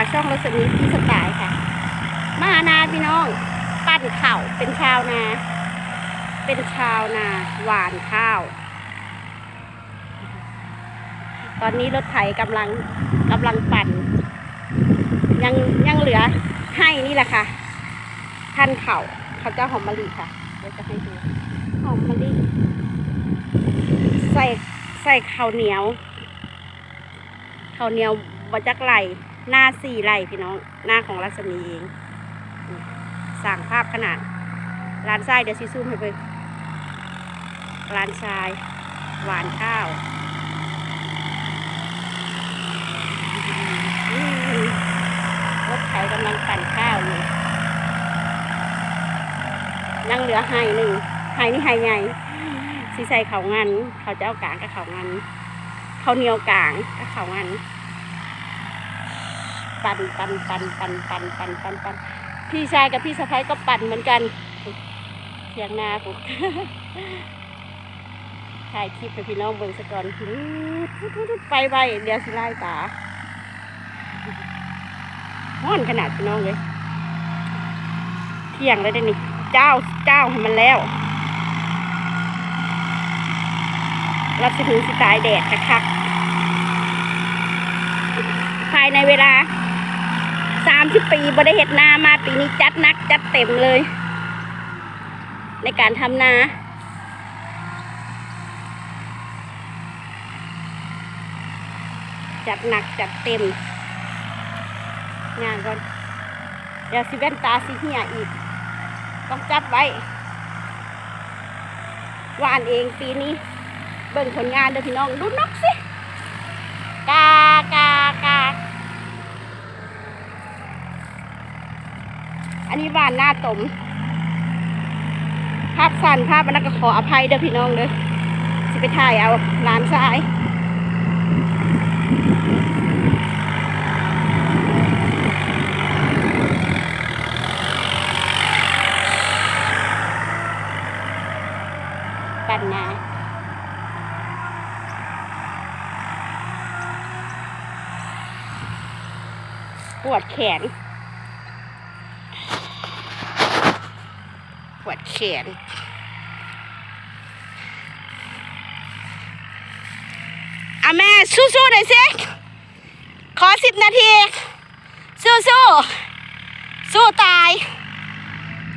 ากช่องรสมีพี่สไตล์ค่ะ มานาพี่น้อง ปั้นข้าเป็นชาวนา เป็นชาวนาหวานข้าว ตอนนี้รถไถกำลังกำลังปั่น ยังยังเหลือให้นี่แหละค่ะท่านเข่าเขาเจ้าหอมมะลิค่ะเดี๋ยวจะให้ดูหอมมะลิใส่ใส่ข้าวเหนียวข้าวเหนียวบจักไหล หน้าสี่ไหลพี่น้อง หน้าของรัศมีเองสั่งภาพขนาดร้านทรายเดี๋ยวซิซูมให้เบิ่งร้านทราย หวานข้าวรถไถกำลังปั่นข้าวอยู่ยังเหลือไห้หนึ่งไห้นี่ไห้ใหญ่สีใส่เขางัน เขาจะเอากลางกับเขางันเขาเหนียวกลางกับเขางัน ปั่นปั่นปั่นปั่นปั่นปั่นปั่นปั่นพี่ชายกับพี่สะพ้ายก็ปั่นเหมือนกันเทียงนาปุ๊บถ่ายคลิปให้พี่น้องเบิ่งสะก่อนไปไปเดี๋ยวสิไล่ตาห้อนขนาดพี่น้องเลย เที่ยงแล้วได้นี่เจ้าเจ้าให้มันแล้วรับสิถึงสิตายแดดคัก ภายในเวลาามสิบปีบริเหตุนามาปีนี้จัดหนักจัดเต็มเลย ในการทำนาจัดหนักจัดเต็ม งานก่อนเดี๋ยวสิแว่นตาสิเหียอีก ต้องจับไว้วานเองปีนี้ เบิ่งผลงานเด้อพี่น้องดูนกสิ อันนี้บ้านหน้าตม ภาพสั้นภาพมันนนก็ขออภัยเด้อพี่น้องเด้อสิไปถ่ายเอาร้านซ้ายปันนาปวดแขน ปวดแข น อะแม่สู้ๆหน่อยสิ ขอสิบนาที สู้ๆ สู้ตาย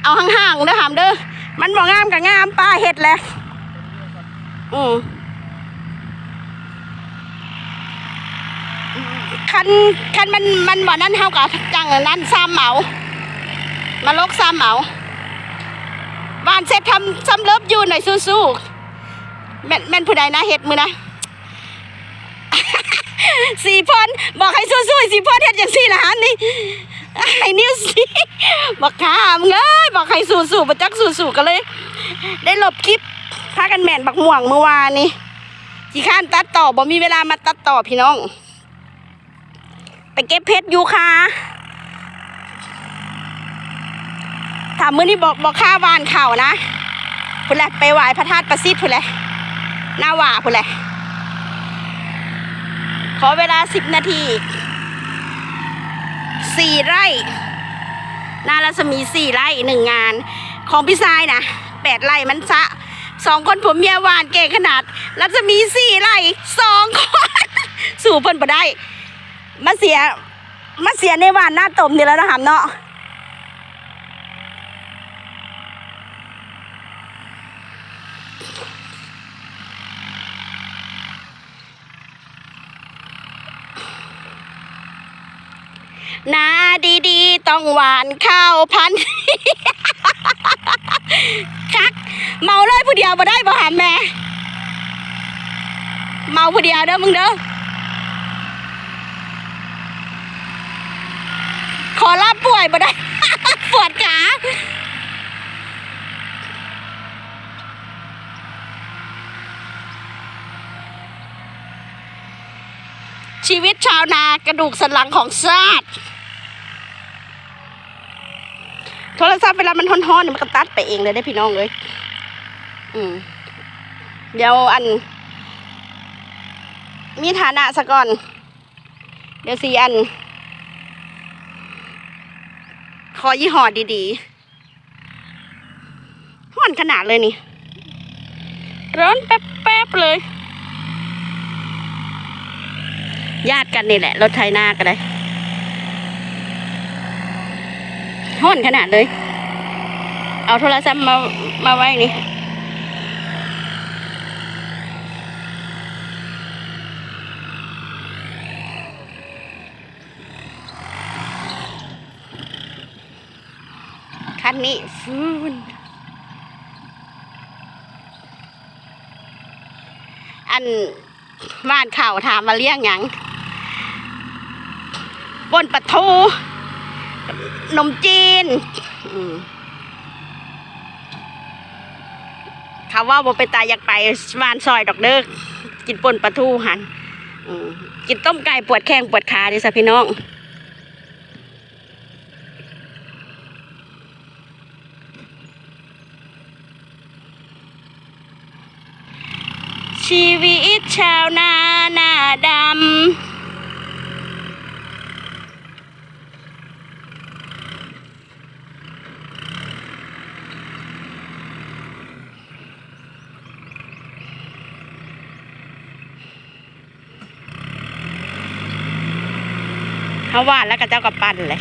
เอาห่างๆเด้อหามเด้อ มันบ่งามกับงามป้าเห็ดแหละอืมคันคันมันมันบ่นั่นเฮากับจังนั่นซ้ำเหมามาลกซ้ำเหมา บ้านเสร็จทำซ้ำเลิฟอยู่หน่อยสู้ๆแม่นแม่นผู้ใดนะเห็ดมือนะสี่พนบอกให้สู้ๆสี่พนเฮ็ดอย่างสี่ละหันนี่ไอ้นิ้วสิบอกขามเงยบอกให้สู้ๆประจักสู้ๆกันเลย ได้หลบคลิปพากันแม่นบักม่วงเมื่อวานนี่ขี้ข้านตัดต่อบ่มีเวลามาตัดต่อพี่น้อง ไปเก็บเพชรอยู่ค่ะ ถามมื้อนี้บอกบอกค่าวานเข่านะพุ่นแหละไปไหว้พระธาตุประสิทธิ์พุ่นแหละหน้าหว่าพุ่นแหละขอเวลาสิบนาทีสี่ไร่นารัศมีสี่ไร่หนึ่งงาน ของพี่ชายนะแปดไร่มันซะสองคนผมเมียหวานเก่งขนาด รัศมีสี่ไร่สองคนสู่เพิ่นบ่ได้ มาเสีย มาเสียในหวานหน้าตมนี่แล้วนะครับเนาะ นาดีๆ ต้องหวานข้าวพันธุ์คัก เมาเลยผู้เดียวบ่ได้บ่หามแม่ เมาผู้เดียวเด้อมึงเด้อขอลาป่วยบ่ได้ปวดขาชีวิตชาวนากระดูกสันหลังของชาติ โทรศัพท์เวลามันฮ้อนๆเนี่ยมันก็ตัดไปเองเลยได้พี่น้องเลยอืมเดี๋ยวอัน มีฐานะซะก่อน เดี๋ยวสีอัน ขอยี่ห้อดีๆห้อนขนาดเลยนี่ ร้อนแป๊บๆเลย ญาติกันนี่แหละ รถไถนาก็ได้ ห้อนขนาดเลย เอาโทรศัพท์มามาไว้นี่คันนี้ฟูนอันบ้านข่าวถามมาเลี้ยงยังบนปะทู นมจีนอืมเขาว่าบ่ไปตายอยากไปบ้านซอยดอกเด้อกินปนปลาทูหันกินต้มไก่ปวดแข้งปวดขาดิสะพี่น้องชีวิตชาวนาหน้าดำ เขาว่าแล้วก็เจ้ากับปั้นเลย